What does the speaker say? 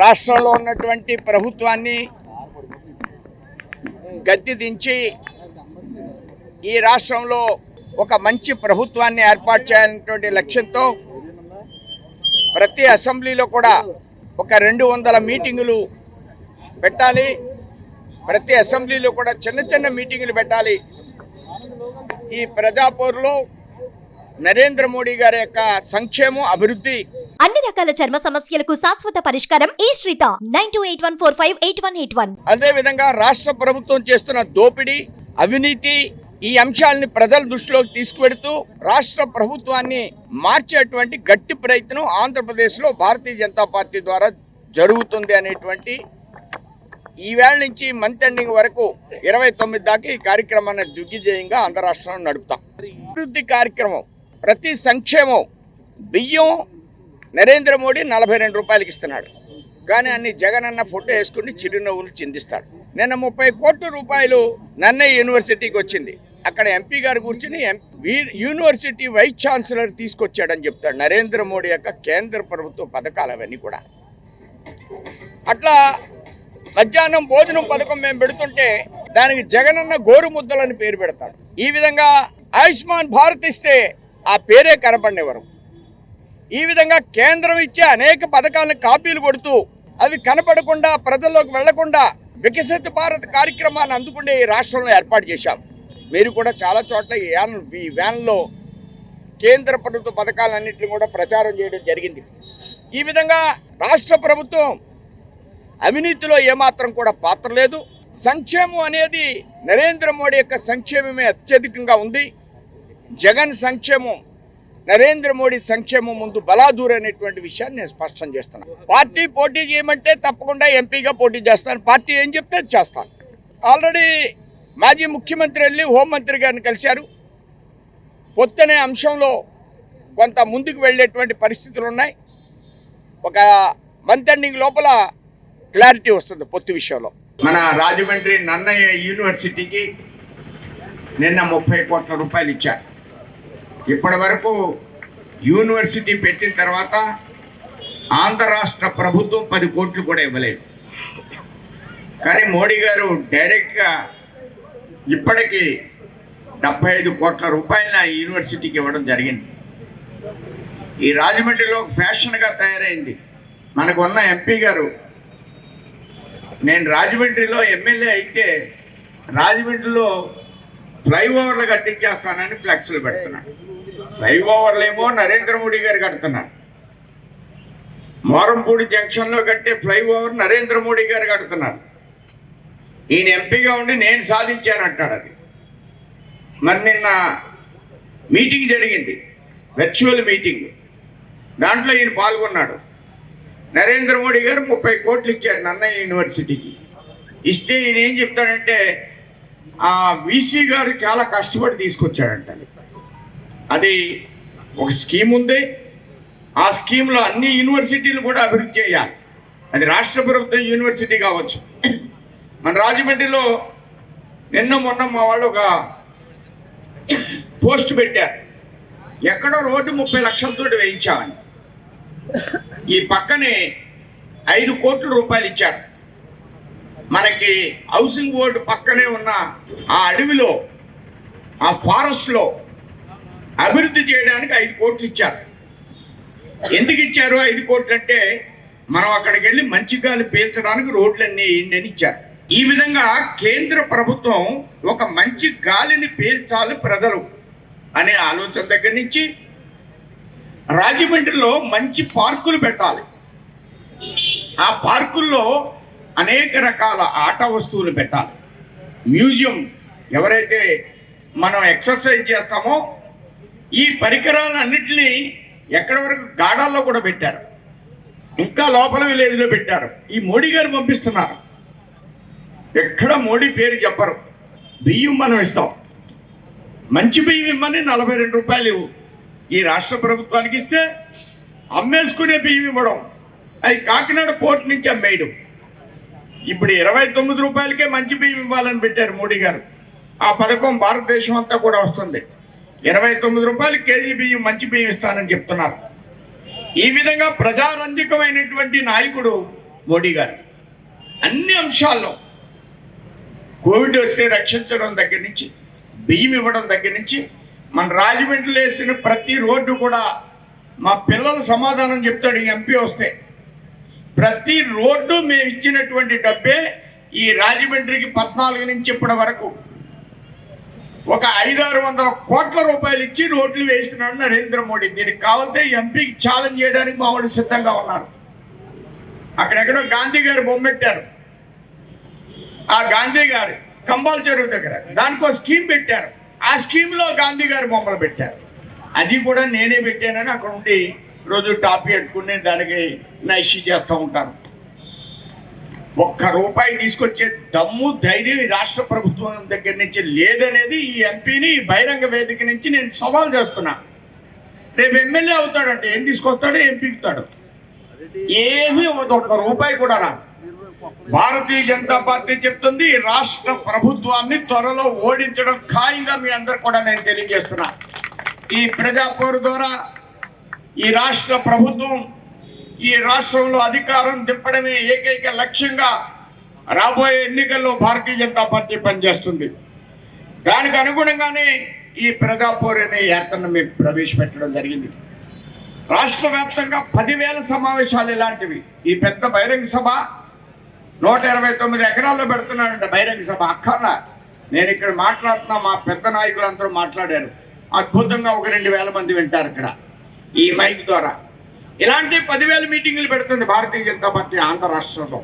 రాష్ట్రంలో ఉన్నటువంటి ప్రభుత్వాన్ని గద్దె దించి ఈ రాష్ట్రంలో ఒక మంచి ప్రభుత్వాన్ని ఏర్పాటు చేయాలనేటువంటి లక్ష్యంతో ప్రతి అసెంబ్లీలో కూడా ఒక రెండు వందల మీటింగులు పెట్టాలి. ప్రతి అసెంబ్లీలో కూడా చిన్న చిన్న మీటింగులు పెట్టాలి. ఈ ప్రజాపూర్లో నరేంద్ర మోడీ గారి యొక్క సంక్షేమం అభివృద్ధి అన్ని రకాల చర్మ సమస్యలకు శాశ్వత పరిష్కారం ఈ Sritha. Nine two eight one four five eight one eight one. అదే విధంగా రాష్ట్ర ప్రభుత్వం చేస్తున్న దోపిడీ అవినీతి ఈ అంశాలని ప్రజల దృష్టిలోకి తీసుకువెడుతూ రాష్ట్ర ప్రభుత్వాన్ని మార్చేటువంటి గట్టి ప్రయత్నం ఆంధ్రప్రదేశ్లో భారతీయ జనతా పార్టీ ద్వారా జరుగుతుంది అనేటువంటి ఈవేళ నుంచి మంత్ ఎండింగ్ వరకు ఇరవై తొమ్మిది దాకా ఈ కార్యక్రమాన్ని దిగ్విజయంగా ఆంధ్ర రాష్ట్రంలో నడుపుతాం. అభివృద్ధి కార్యక్రమం ప్రతి సంక్షేమం బియ్యం నరేంద్ర మోడీ నలభై రెండు రూపాయలకి ఇస్తున్నాడు. కానీ అన్ని జగన్ అన్న ఫోటో వేసుకుని చిరునవ్వులు చిందిస్తాడు. నిన్న ముప్పై కోట్ల రూపాయలు నన్నయ్య యూనివర్సిటీకి వచ్చింది. అక్కడ ఎంపీ గారు కూర్చుని M- V- university vice chancellor తీసుకొచ్చాడని చెప్తాడు నరేంద్ర మోడీ యొక్క కేంద్ర ప్రభుత్వ పథకాలు అవన్నీ కూడా. అట్లా మధ్యాహ్నం భోజనం పథకం మేము పెడుతుంటే దానికి జగనన్న గోరు ముద్దలని పేరు పెడతాడు. ఈ విధంగా ఆయుష్మాన్ భారత్ ఇస్తే ఆ పేరే కనపడినెవరు ఈ విధంగా కేంద్రం ఇచ్చే అనేక పథకాలను కాపీలు కొడుతూ అవి కనపడకుండా ప్రజల్లోకి వెళ్ళకుండా వికసిత భారత్ కార్యక్రమాన్ని అందుకునే ఈ రాష్ట్రంలో ఏర్పాటు చేశాం. మీరు కూడా చాలా చోట్ల ఈ వ్యాన్ ఈ వ్యాన్లో కేంద్ర ప్రభుత్వ పథకాలన్నింటినీ కూడా ప్రచారం చేయడం జరిగింది. ఈ విధంగా రాష్ట్ర ప్రభుత్వం అవినీతిలో ఏమాత్రం కూడా పాత్ర లేదు. సంక్షేమం అనేది నరేంద్ర మోడీ యొక్క సంక్షేమమే అత్యధికంగా ఉంది. జగన్ సంక్షేమం నరేంద్ర మోడీ సంక్షేమం ముందు బలాదూర్ అనేటువంటి విషయాన్ని నేను స్పష్టం చేస్తున్నాను. పార్టీ పోటీ చేయమంటే తప్పకుండా ఎంపీగా పోటీ చేస్తాను. పార్టీ ఏం చెప్తే అది చేస్తాను. ఆల్రెడీ మాజీ ముఖ్యమంత్రి వెళ్ళి హోంమంత్రి గారిని కలిశారు. పొత్తనే అంశంలో కొంత ముందుకు వెళ్ళేటువంటి పరిస్థితులు ఉన్నాయి. ఒక మంత్ ఎండింగ్ లోపల క్లారిటీ వస్తుంది పొత్తు విషయంలో. మన రాజమండ్రి నన్నయ్య యూనివర్సిటీకి నిన్న ముప్పై కోట్ల రూపాయలు ఇచ్చారు. ఇప్పటి వరకు యూనివర్సిటీ పెట్టిన తర్వాత ఆంధ్ర రాష్ట్ర ప్రభుత్వం పది కోట్లు కూడా ఇవ్వలేదు. కానీ మోడీ గారు డైరెక్ట్గా ఇప్పటికీ డెబ్బై ఐదు కోట్ల రూపాయల యూనివర్సిటీకి ఇవ్వడం జరిగింది. ఈ రాజమండ్రిలో ఫ్యాషన్గా తయారైంది. మనకు ఉన్న ఎంపీ గారు నేను రాజమండ్రిలో ఎమ్మెల్యే అయితే రాజమండ్రిలో ఫ్లైఓవర్లు కట్టించేస్తానని ఫ్లెక్స్లు పెడుతున్నాను ఫ్లైఓవర్లేమో నరేంద్ర మోడీ గారు కడుతున్నారు. మోరంపూడి జంక్షన్లో కట్టే ఫ్లైఓవర్ నరేంద్ర మోడీ గారు కడుతున్నారు. ఈయన ఎంపీగా ఉండి నేను సాధించానంటాడు అది. మరి నిన్న మీటింగ్ జరిగింది వర్చువల్ మీటింగ్. దాంట్లో ఈయన పాల్గొన్నాడు. నరేంద్ర మోడీ గారు ముప్పై కోట్లు ఇచ్చారు నన్నయ్య యూనివర్సిటీకి. ఇస్తే ఈయన ఏం చెప్తాడంటే ఆ వీసీ గారు చాలా కష్టపడి తీసుకొచ్చాడంట అది. ఒక స్కీమ్ ఉంది. ఆ స్కీమ్లో అన్ని యూనివర్సిటీలు కూడా అభివృద్ధి చేయాలి. అది రాష్ట్ర ప్రభుత్వం యూనివర్సిటీ కావచ్చు. మన రాజమండ్రిలో నిన్న మొన్న మా వాళ్ళు ఒక పోస్ట్ పెట్టారు. ఎక్కడో రోడ్డు ముప్పై లక్షలతో వేయించామని. ఈ పక్కనే ఐదు కోట్ల రూపాయలు ఇచ్చారు. మనకి హౌసింగ్ బోర్డు పక్కనే ఉన్న ఆ అడవిలో ఆ ఫారెస్ట్లో అభివృద్ధి చేయడానికి ఐదు కోట్లు ఇచ్చారు. ఎందుకు ఇచ్చారు ఐదు కోట్లు అంటే మనం అక్కడికి వెళ్ళి మంచి గాలి పీల్చడానికి రోడ్లన్నీ వేయండి అని ఇచ్చారు. ఈ విధంగా కేంద్ర ప్రభుత్వం ఒక మంచి గాలిని పీల్చాలి ప్రజలు అనే ఆలోచన దగ్గర నుంచి రాజమండ్రిలో మంచి పార్కులు పెట్టాలి. ఆ పార్కుల్లో అనేక రకాల ఆట వస్తువులు పెట్టాలి. మ్యూజియం ఎవరైతే మనం ఎక్సర్సైజ్ చేస్తామో ఈ పరికరాలన్నింటినీ ఎక్కడి వరకు గాడాల్లో కూడా పెట్టారు. ఇంకా లోపల విలేజ్లో పెట్టారు. ఈ మోడీ గారు పంపిస్తున్నారు. ఎక్కడ మోడీ పేరు చెప్పరు. బియ్యం మనం ఇస్తాం. మంచి బియ్యం ఇమ్మని నలభై రెండు రూపాయలు ఇవ్వు. ఈ రాష్ట్ర ప్రభుత్వానికి ఇస్తే అమ్మేసుకునే బియ్యం ఇవ్వడం. అది కాకినాడ పోర్ట్ నుంచి అమ్మేయడం. ఇప్పుడు ఇరవై తొమ్మిది రూపాయలకే మంచి బియ్యం ఇవ్వాలని పెట్టారు మోడీ గారు. ఆ పథకం భారతదేశం అంతా కూడా వస్తుంది. ఇరవై తొమ్మిది రూపాయలు కేజీ బియ్యం మంచి బియ్యం ఇస్తానని చెప్తున్నారు. ఈ విధంగా ప్రజారంజకమైనటువంటి నాయకుడు మోడీ గారు అన్ని అంశాల్లో కోవిడ్ వస్తే రక్షించడం దగ్గర నుంచి బియ్యం ఇవ్వడం దగ్గర నుంచి మన రాజమండ్రిలో వేసిన ప్రతి రోడ్డు కూడా మా పిల్లలు సమాధానం చెప్తాడు ఈ ఎంపీ వస్తే. ప్రతి రోడ్డు మేము ఇచ్చినటువంటి డబ్బే ఈ రాజమండ్రికి పద్నాలుగు నుంచి ఇప్పటి వరకు ఒక ఐదారు వందల కోట్ల రూపాయలు ఇచ్చి రోడ్లు వేస్తున్నాడు నరేంద్ర మోడీ. దీనికి కావాలంటే ఎంపీకి ఛాలెంజ్ చేయడానికి మా సిద్ధంగా ఉన్నారు. అక్కడెక్కడో గాంధీ గారు బొమ్మెట్టారు ఆ గాంధీ గారు కంబాల్ చెరువు దగ్గర దానికో స్కీమ్ పెట్టారు. ఆ స్కీమ్లో గాంధీ గారు బొమ్మలు పెట్టారు. అది కూడా నేనే పెట్టానని అక్కడ ఉండి రోజు టాపీ పెట్టుకుని దానికి నైషి చేస్తూ ఉంటాను ఒక్క రూపాయి తీసుకొచ్చే దమ్ము ధైర్యం ఈ రాష్ట్ర ప్రభుత్వం దగ్గర నుంచి లేదనేది ఈ ఎంపీని ఈ బహిరంగ వేదిక నుంచి నేను సవాల్ చేస్తున్నా. రేపు ఎమ్మెల్యే అవుతాడంటే ఏం తీసుకొస్తాడు ఏం పీకుతాడు? ఏమీ అవ్వదు ఒక్క రూపాయి కూడా రా భారతీయ జనతా పార్టీ చెప్తుంది ఈ రాష్ట్ర ప్రభుత్వాన్ని త్వరలో ఓడించడం ఖాయంగా మీ అందరు కూడా నేను తెలియజేస్తున్నా. ఈ ప్రజాపోరు ద్వారా ఈ రాష్ట్ర ప్రభుత్వం ఈ రాష్ట్రంలో అధికారం తిప్పడమే ఏకైక లక్ష్యంగా రాబోయే ఎన్నికల్లో భారతీయ జనతా పార్టీ పనిచేస్తుంది. దానికి అనుగుణంగానే ఈ ప్రజాపూర్ అనే యాత్రను మేము ప్రవేశపెట్టడం జరిగింది. రాష్ట్ర వ్యాప్తంగా పదివేల సమావేశాలు ఇలాంటివి. ఈ పెద్ద బహిరంగ సభ నూట ఇరవై తొమ్మిది ఎకరాల్లో పెడుతున్నాడంటే బహిరంగ సభ. అక్కర్లా. నేను ఇక్కడ మాట్లాడుతున్నా మా పెద్ద నాయకులు అందరూ మాట్లాడారు. అద్భుతంగా ఒక రెండు వేల మంది వింటారు ఇక్కడ ఈ మైక్ ద్వారా. ఇలాంటి పదివేల మీటింగులు పెడుతుంది భారతీయ జనతా పార్టీ ఆంధ్ర రాష్ట్రంలో.